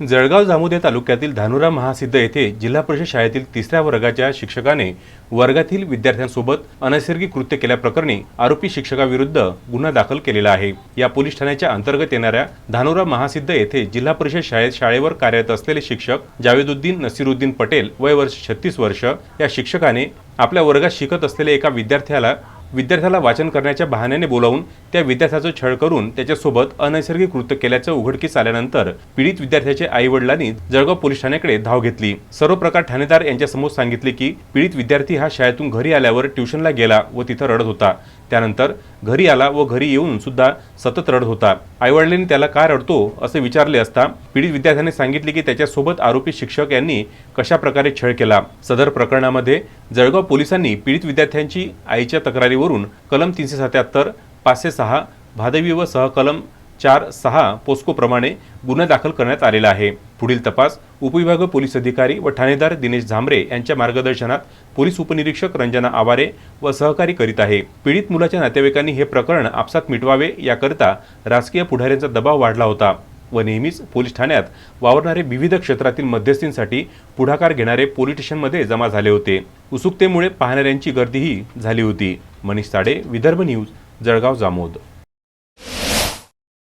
जळगाव जामोदे तालुक्यातील धानुरा महासिद्ध येथे जिल्हा परिषद शाळेतील तिसऱ्या वर्गाच्या शिक्षकाने वर्गातील विद्यार्थ्यांसोबत अनैसर्गिक कृत्य केल्याप्रकरणी आरोपी शिक्षकाविरुद्ध गुन्हा दाखल केलेला आहे. या पोलीस ठाण्याच्या अंतर्गत येणाऱ्या धानुरा महासिद्ध येथे जिल्हा परिषद शाळेत शाळेवर कार्यरत असलेले शिक्षक जावेदुद्दीन नसीरुद्दीन पटेल वय वर्ष छत्तीस वर्ष. या शिक्षकाने आपल्या वर्गात शिकत असलेल्या एका विद्यार्थ्याला विद्यार्थ्याला वाचन करण्याच्या बहाण्याने बोलावून त्या विद्यार्थ्याचं छळ करून त्याच्यासोबत अनैसर्गिक कृत्य केल्याचं उघडकीस आल्यानंतर पीडित विद्यार्थ्याच्या आई वडिलांनी जळगाव पोलीस ठाण्याकडे धाव घेतली. सर्व प्रकार ठाणेदार यांच्यासमोर सांगितले की पीडित विद्यार्थी हा शाळेतून घरी आल्यावर ट्युशनला गेला व तिथं रडत होता. त्यानंतर घरी आला व घरी येऊन सुद्धा सतत रडत होता. आईवडिलांनी त्याला काय रडतो असे विचारले असता पीडित विद्यार्थ्याने सांगितले की त्याच्यासोबत आरोपी शिक्षक यांनी कशा प्रकारे छळ केला. सदर प्रकरणामध्ये जळगाव पोलिसांनी पीडित विद्यार्थ्यांची आईच्या तक्रारीवरून कलम तीनशे सत्याहत्तर पाचशे सहा भादवी व सहकलम चार सहा पोस्कोप्रमाणे गुन्हा दाखल करण्यात आलेला आहे. पुढील तपास उपविभागीय पोलीस अधिकारी व ठाणेदार दिनेश झांबरे यांच्या मार्गदर्शनात पोलीस उपनिरीक्षक रंजना आवारे व सहकारी करीत आहे. पीडित मुलाच्या नातेवाईकांनी हे प्रकरण आपसात मिटवावे याकरिता राजकीय पुढाऱ्यांचा दबाव वाढला होता व नेहमीच पोलीस ठाण्यात वावरणारे विविध क्षेत्रातील मध्यस्थींसाठी पुढाकार घेणारे पोलीस स्टेशनमध्ये जमा झाले होते. उत्सुकतेमुळे पाहणाऱ्यांची गर्दीही झाली होती. मनीष ताडे विदर्भ न्यूज जळगाव जामोद.